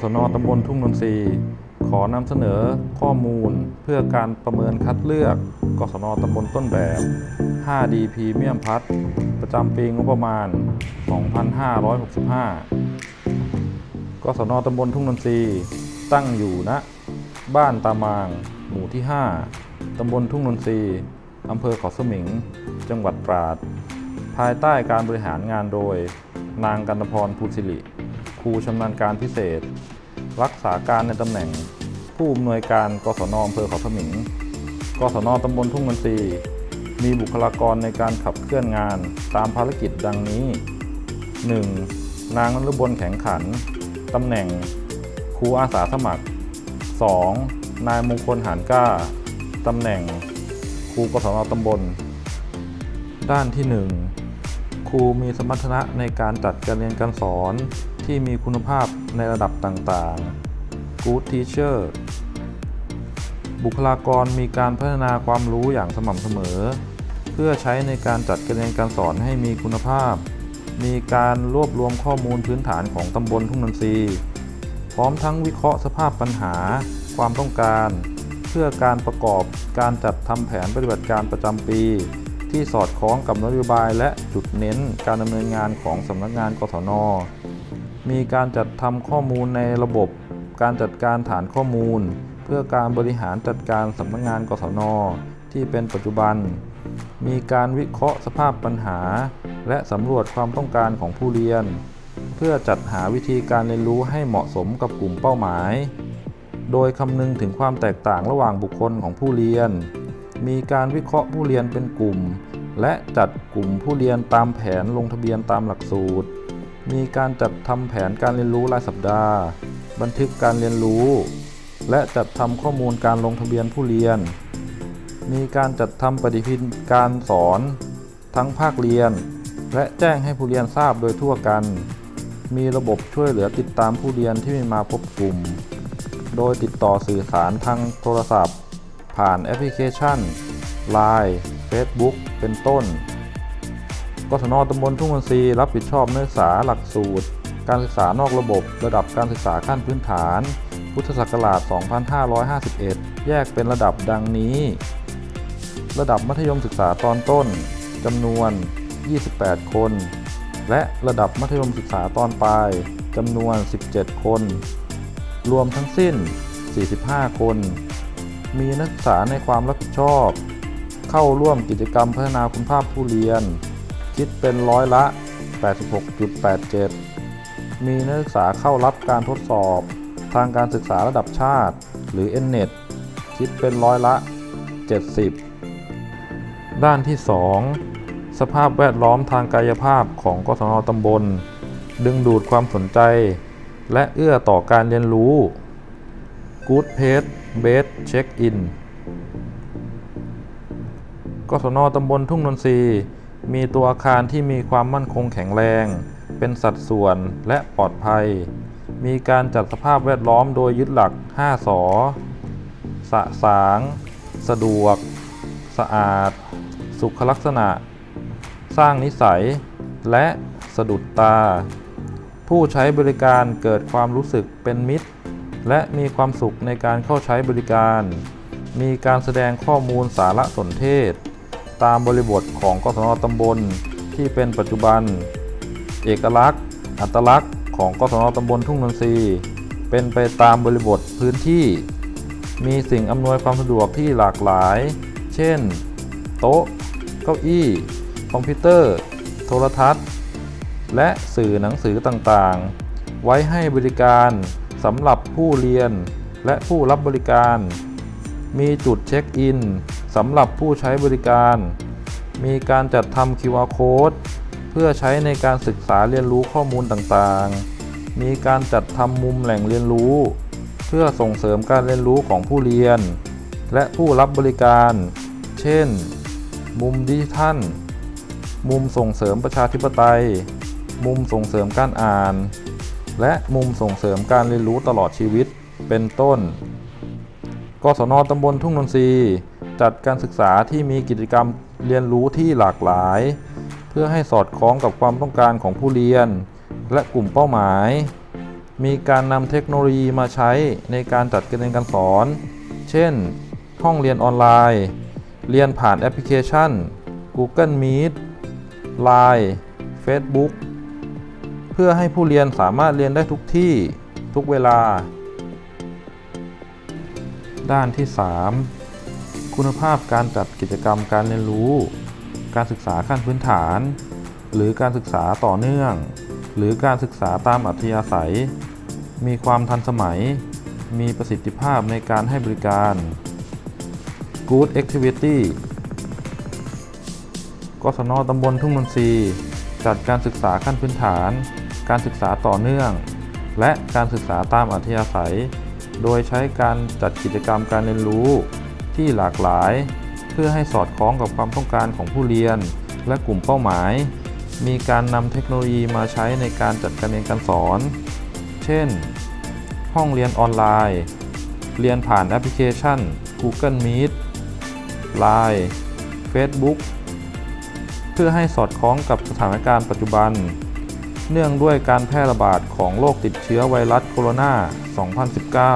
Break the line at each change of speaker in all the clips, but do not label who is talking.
กศนตำบลทุ่งนนทรีขอนำเสนอข้อมูลเพื่อการประเมินคัดเลือกกศนตำบลต้นแบบ 5D พรีเมียมพัทประจำปีงบประมาณ 2565กศนตำบลทุ่งนนทรีตั้งอยู่ณบ้านตามาง หมู่ที่ 5 ตำบลทุ่งนนทรีอำเภอเขาสมิง จังหวัดตราด ภายใต้การบริหารงานโดย นางกันพรภูสิริ ครูชำนาญการพิเศษ รักษาการในตำแหน่ง ผู้อำนวยการกศนอำเภอเขาสมิงกศนตำบลทุ่งนนทรี มีบุคลากรในการขับเคลื่อนงานตามภารกิจดังนี้ 1. นางนฤบลแข็งขัน ตำแหน่ง ครูอาสาสมัคร 2. นายมงคลหานก้า ตำแหน่ง ครูกศนตำบล ด้านที่ 1 ครูมีสมรรถนะในการจัดการเรียนการสอน ที่มีคุณภาพในระดับต่างๆ Good Teacher บุคลากรมีการพัฒนาความรู้อย่างสม่ำเสมอ เพื่อใช้ในการจัดการเรียนการสอนให้มีคุณภาพ มีการรวบรวมข้อมูลพื้นฐานของตำบลทุ่งนนทรีพร้อมทั้งวิเคราะห์สภาพปัญหา ความต้องการ เพื่อการประกอบการจัดทำแผนปฏิบัติการประจำปี ที่สอดคล้องกับนโยบายและจุดเน้นการดำเนินงานของสำนักงานกศน มีการจัดทำข้อมูลในระบบ การจัดการฐานข้อมูล เพื่อการบริหารจัดการสำนักงานกศนที่เป็นปัจจุบัน มีการวิเคราะห์สภาพปัญหา และสำรวจความต้องการของผู้เรียน เพื่อจัดหาวิธีการเรียนรู้ให้เหมาะสมกับกลุ่มเป้าหมาย โดยคำนึงถึงความแตกต่างระหว่างบุคคลของผู้เรียน มีการวิเคราะห์ผู้เรียนเป็นกลุ่ม และจัดกลุ่มผู้เรียนตามแผนลงทะเบียนตามหลักสูตร มีการจัดทำแผนการเรียนรู้รายสัปดาห์ บันทึกการเรียนรู้ และจัดทำข้อมูลการลงทะเบียนผู้เรียน มีการจัดทำปฏิทินการสอน ทั้งภาคเรียน และแจ้งให้ผู้เรียนทราบโดยทั่วกัน มีระบบช่วยเหลือติดตามผู้เรียนที่ไม่มาพบกลุ่ม โดยติดต่อสื่อสารทางโทรศัพท์ ผ่านแอปพลิเคชัน Line Facebook เป็นต้น กศนตำบลทุ่งมนทรีรับผิดชอบนักศึกษาหลักสูตร การศึกษานอกระบบ ระดับการศึกษาขั้นพื้นฐาน พุทธศักราช 2551 แยกเป็นระดับดังนี้ ระดับมัธยมศึกษาตอนต้นจำนวน 28 คน และระดับมัธยมศึกษาตอนปลายจำนวน 17 คน รวมทั้งสิ้น 45 คน มีนักศึกษาในความรับผิดชอบ เข้าร่วมกิจกรรมพัฒนาคุณภาพผู้เรียน คิดเป็นร้อยละ 86.87 มีนักศึกษาเข้ารับการทดสอบทางการศึกษาระดับชาติ หรือ NNET คิดเป็นร้อยละ 70 ด้านที่ 2 สภาพแวดล้อมทางกายภาพของกศนตำบล ดึงดูดความสนใจ และเอื้อต่อการเรียนรู้ Good Page Base Check In กศนตำบลทุ่งนนทรี มีตัวอาคารที่มีความมั่นคงแข็งแรง เป็นสัดส่วนและปลอดภัย มีการจัดสภาพแวดล้อมโดยยึดหลัก 5 สอสะสาง สะดวก สะอาด สุขลักษณะ สร้างนิสัย และสะดุดตา ผู้ใช้บริการเกิดความรู้สึกเป็นมิตร และมีความสุขในการเข้าใช้บริการ มีการแสดงข้อมูลสารสนเทศ ตามบริบทของกศนตำบล ที่เป็นปัจจุบัน เอกลักษณ์ อัตลักษณ์ของกศนตำบลทุ่งนนทรีเป็นไปตามบริบทพื้นที่ มีสิ่งอำนวยความสะดวกที่หลากหลาย เช่น โต๊ะ เก้าอี้ คอมพิวเตอร์ โทรทัศน์ และสื่อหนังสือต่างๆ ไว้ให้บริการสำหรับผู้เรียนและผู้รับบริการ มีจุดเช็คอิน สำหรับผู้ใช้บริการ มีการจัดทำ QR Code เพื่อใช้ในการศึกษาเรียนรู้ข้อมูลต่างๆ มีการจัดทำมุมแหล่งเรียนรู้ เพื่อส่งเสริมการเรียนรู้ของผู้เรียน และผู้รับบริการ เช่น มุมดิจิทัล มุมส่งเสริมประชาธิปไตย มุมส่งเสริมการอ่าน และมุมส่งเสริมการเรียนรู้ตลอดชีวิต เป็นต้น กศนตำบลทุ่งนนทรี จัดการศึกษาที่มีกิจกรรมเรียนรู้ที่หลากหลาย เพื่อให้สอดคล้องกับความต้องการของผู้เรียน และกลุ่มเป้าหมาย มีการนำเทคโนโลยีมาใช้ในการจัดการเรียนการสอน เช่น ห้องเรียนออนไลน์ เรียนผ่านแอปพลิเคชัน Google Meet Line Facebook เพื่อให้ผู้เรียนสามารถเรียนได้ทุกที่ทุกเวลา ด้านที่ 3 คุณภาพการจัดกิจกรรมการเรียนรู้ การศึกษาขั้นพื้นฐาน หรือการศึกษาต่อเนื่อง หรือการศึกษาตามอัธยาศัย มีความทันสมัย มีประสิทธิภาพในการให้บริการ Good Activity กศนตำบลทุ่งนนทรีจัดการศึกษาขั้นพื้นฐาน การศึกษาต่อเนื่อง และการศึกษาตามอัธยาศัย โดยใช้การจัดกิจกรรมการเรียนรู้ ที่หลากหลาย เพื่อให้สอดคล้องกับความต้องการของผู้เรียน และกลุ่มเป้าหมาย มีการนำเทคโนโลยีมาใช้ในการจัดการเรียนการสอน เช่น ห้องเรียนออนไลน์ เรียนผ่านแอปพลิเคชัน Google Meet Line Facebook เพื่อให้สอดคล้องกับสถานการณ์ปัจจุบัน เนื่องด้วยการแพร่ระบาดของโรคติดเชื้อไวรัสโคโรนา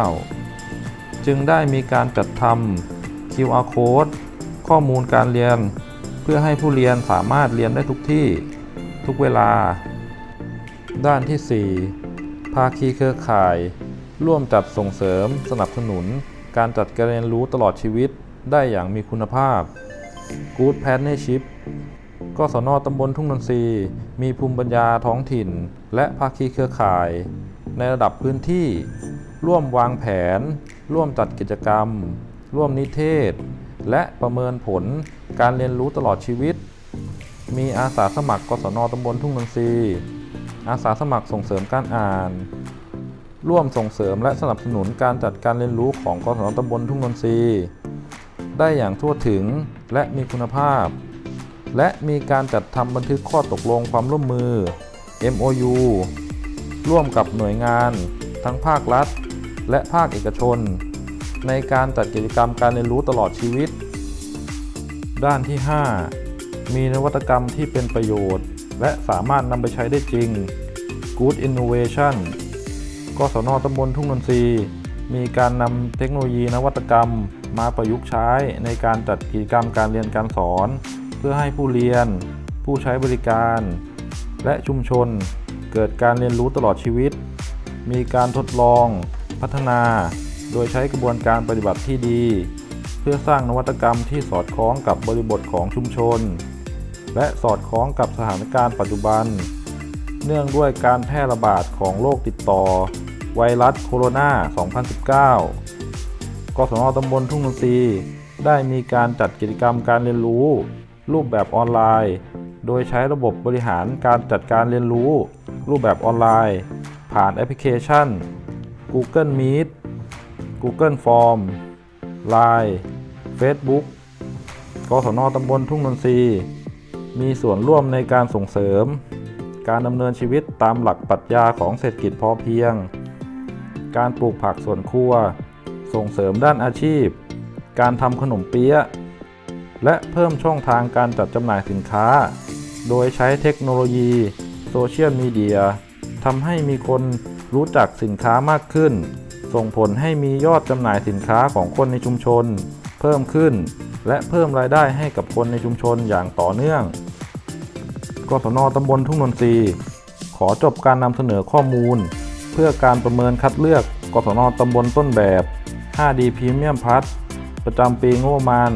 2019 จึงได้มีการจัดทำ QR Code ข้อมูลการเรียน เพื่อให้ผู้เรียนสามารถเรียนได้ทุกที่ทุกเวลา ด้านที่ 4 ภาคีเครือข่าย ร่วมจัดส่งเสริมสนับสนุน การจัดการเรียนรู้ตลอดชีวิตได้อย่างมีคุณภาพ Good Partnership กศนตำบลทุ่งนนทรีมีภูมิปัญญาท้องถิ่น และภาคีเครือข่าย ในระดับพื้นที่ ร่วมวางแผน ร่วมจัดกิจกรรม ร่วมนิเทศ และประเมินผลการเรียนรู้ตลอดชีวิต มีอาสาสมัครกศนตำบลทุ่งนนทรีอาสาสมัครส่งเสริมการอ่าน ร่วมส่งเสริมและสนับสนุนการจัดการเรียนรู้ของกศนตำบลทุ่งนนทรีได้อย่างทั่วถึงและมีคุณภาพ และมีการจัดทำบันทึกข้อตกลงความร่วมมือ MOU ร่วมกับหน่วยงาน ทั้งภาครัฐ และภาคเอกชน ในการจัดกิจกรรมการเรียนรู้ตลอดชีวิต ด้านที่ 5 มีนวัตกรรมที่เป็นประโยชน์ และสามารถนำไปใช้ได้จริง Good Innovation กศนตำบลทุ่งนนทรีมีการนำเทคโนโลยีนวัตกรรมมาประยุกต์ใช้ในการจัดกิจกรรมการเรียนการสอน เพื่อให้ผู้เรียน ผู้ใช้บริการ และชุมชน เกิดการเรียนรู้ตลอดชีวิต มีการทดลอง พัฒนา โดยใช้กระบวนการปฏิบัติที่ดี เพื่อสร้างนวัตกรรมที่สอดคล้องกับบริบทของชุมชน และสอดคล้องกับสถานการณ์ปัจจุบัน เนื่องด้วยการแพร่ระบาดของโรคติดต่อ ไวรัสโคโรนา 2019กศนตำบลทุ่งนนทรีได้มีการจัดกิจกรรมการเรียนรู้ รูปแบบออนไลน์ โดยใช้ระบบบริหารการจัดการเรียนรู้ รูปแบบออนไลน์ ผ่านแอปพลิเคชัน Google Meet Google Form Line Facebook กศนตำบลทุ่งนนทรีมีส่วนร่วมในการส่งเสริม การดำเนินชีวิตตามหลักปรัชญาของเศรษฐกิจพอเพียง การปลูกผักสวนครัว ส่งเสริมด้านอาชีพ การทำขนมเปี๊ยะ และเพิ่มช่องทางการจัดจำหน่ายสินค้า โดยใช้เทคโนโลยีโซเชียลมีเดียทำให้มีคนรู้จักสินค้ามากขึ้น ส่งผลให้มียอดจำหน่ายสินค้าของคนในชุมชน เพิ่มขึ้น และเพิ่มรายได้ให้กับคนในชุมชนอย่างต่อเนื่องกศนตำบลทุ่งนนทรีขอจบการนำเสนอข้อมูล เพื่อการประเมินคัดเลือกกศนตำบลต้นแบบ 5D Premium Plus ประจำปีงบประมาณ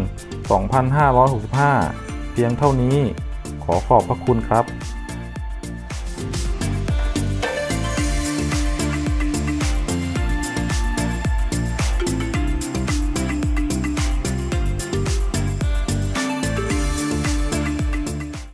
2565 เพียงเท่านี้ ขอขอบพระคุณครับ